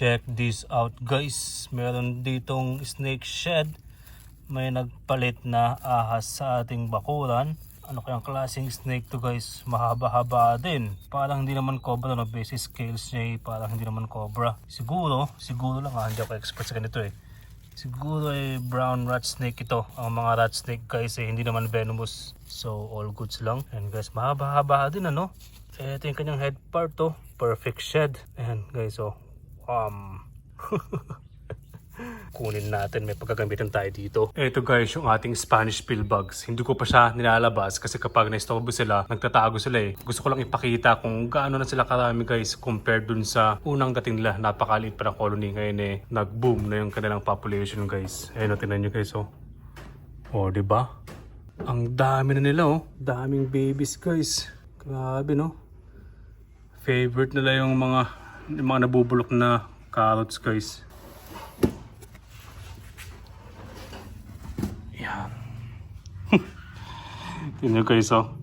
Check this out guys. Meron ditong snake shed. May nagpalit na ahas sa ating bakuran. Ano kayang klaseng snake to guys? Mahaba-haba din. Parang hindi naman cobra no. Basic scales niya eh. Parang hindi naman cobra. Siguro, siguro lang ha. Hindi ako expert sa ganito eh. Siguro ay brown rat snake ito. Ang mga rat snake guys eh, hindi naman venomous. So all goods lang. And guys, mahaba-haba din ano. Eh, ito yung kanyang head part to. Perfect shed. And guys, oh. Um, kunin natin. May pagkagamitan tayo dito. Ito guys, yung ating Spanish pillbugs. Hindi ko pa siya nilalabas kasi kapag na-istorbo sila, nagtatago sila eh. Gusto ko lang ipakita kung gaano na sila karami guys compared dun sa unang dating nila. Napakaliit pa ng colony ngayon eh. Nag-boom na yung kanilang population guys. Ayun, oh, tingnan nyo guys oh. Oh, di ba? Ang dami na nila oh. Daming babies guys. Grabe no. Favorite nila yung mga yung mga nabubulok na carrots guys. Yan. Tingnan guys oh.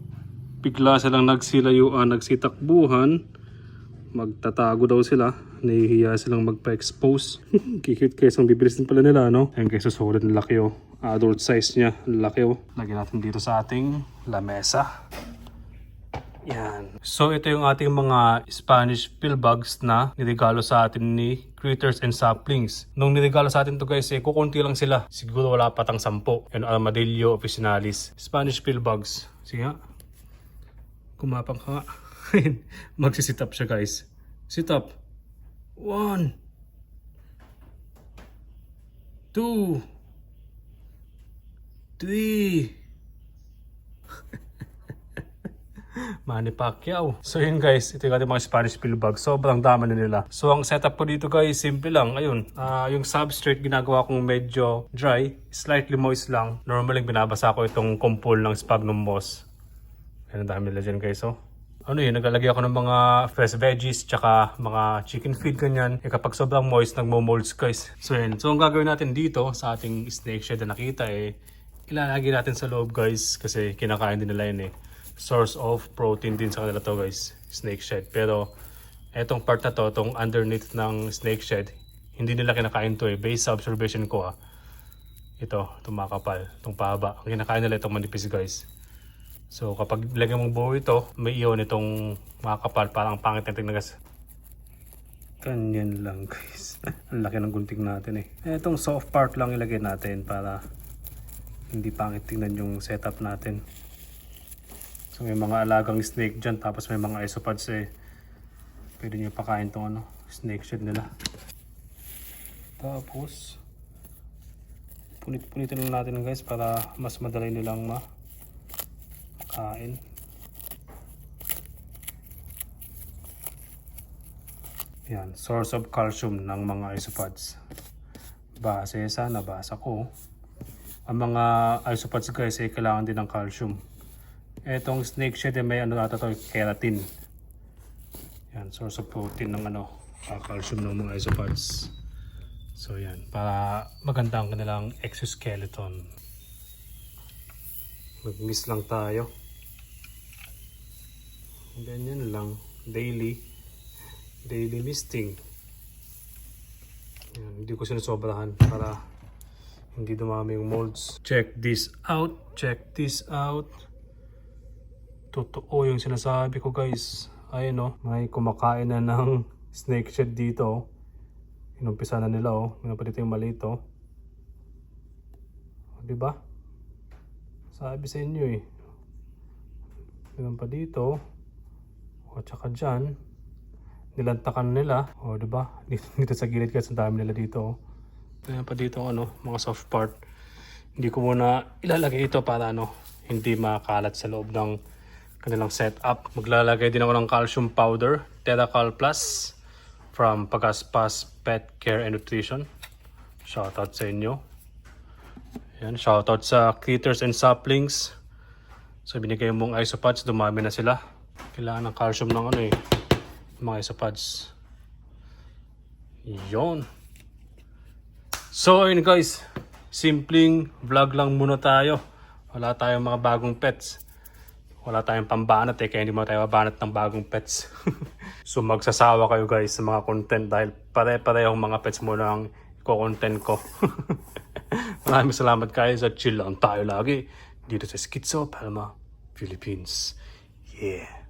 Bigla silang nagsilayuan, nagsitakbuhan. Magtatago daw sila. Nahihiya silang magpa-expose. Kikit guys, ang bibilis pala nila, no? Ayun guys, so solid na laki oh. Adult size niya, laki oh. Lagyan natin dito sa ating lamesa. Yan. So ito yung ating mga Spanish pillbugs na niregalo sa atin ni Critters and Saplings. Nung niregalo sa atin to guys, eh, kukunti lang sila. Siguro wala patang sampo. Yan, Armadillo officinalis. Spanish pillbugs. Sige nga. Kumapang ka nga. Magsisit up siya guys. Sit up. One. Two. Three. Manny Pacquiao. So yun guys, ito yung ating mga Spanish pillbug. Sobrang dami na nila. So ang setup ko dito guys, simple lang. Ayun, ah, yung substrate ginagawa kong medyo dry, slightly moist lang. Normally binabasa ko itong kumpul ng sphagnum moss. Ayun, ang dami nila dyan guys oh. Ano yun, naglalagay ako ng mga fresh veggies tsaka mga chicken feed ganyan. Eh kapag sobrang moist, nagmo-molds guys. So yun, so ang gagawin natin dito sa ating snake shed na nakita eh, ilalagay natin sa loob guys kasi kinakain din nila yun eh source of protein din sa kanila to guys, snake shed. Pero etong part na to, tong underneath ng snake shed, hindi nila kinakain to eh. Based sa observation ko ah. Ito, itong makapal, itong pahaba. Ang kinakain nila itong manipis guys. So kapag lagyan mong buo ito, may iyon itong makapal, parang pangit na tingnan guys. Ganyan lang guys. Ang laki ng gunting natin eh. Itong soft part lang ilagay natin para hindi pangit tingnan yung setup natin. So may mga alagang snake dyan tapos may mga isopods eh. Pwede nyo pakain tong ano, snake shed nila. Tapos punit-punitin lang natin guys para mas madali nilang makain. Yan, source of calcium ng mga isopods. Base sa nabasa ko. Ang mga isopods guys ay kailangan din ng calcium. Etong snake shed eh, may ano nata to, keratin. Yan, source of protein ng ano, uh, calcium ng mga isopods. So yan, para maganda ang kanilang exoskeleton. Mag-miss lang tayo. Ganyan lang, daily. Daily misting. Yan, hindi ko sinusobrahan para hindi dumami yung molds. Check this out, check this out totoo yung sinasabi ko guys. Ayun oh, may kumakain na ng snake shed dito. oh. Inumpisa na nila oh. Pinapalit yung maliit oh. Diba? Sabi sa inyo eh. Meron pa dito. O tsaka dyan. Nilantakan nila. O diba? Dito, dito sa gilid kasi ang dami nila dito oh. Meron pa dito ano, mga soft part. Hindi ko muna ilalagay ito para ano, hindi makalat sa loob ng kanilang setup. Maglalagay din ako ng calcium powder, Terracal Plus from Pagaspas Pet Care and Nutrition. Shoutout sa inyo. Yan, shoutout sa Critters and Saplings. So binigay mong isopods, dumami na sila. Kailangan ng calcium ng ano eh, mga isopods. Yon. So ayun guys, simpleng vlog lang muna tayo. Wala tayong mga bagong pets Wala tayong pambanat eh, kaya hindi mo tayo mabanat ng bagong pets. so magsasawa kayo guys sa mga content dahil pare-parehong mga pets mo lang i-content ko. Maraming salamat kayo sa chill lang tayo lagi dito sa Schizo Palma, Philippines. Yeah.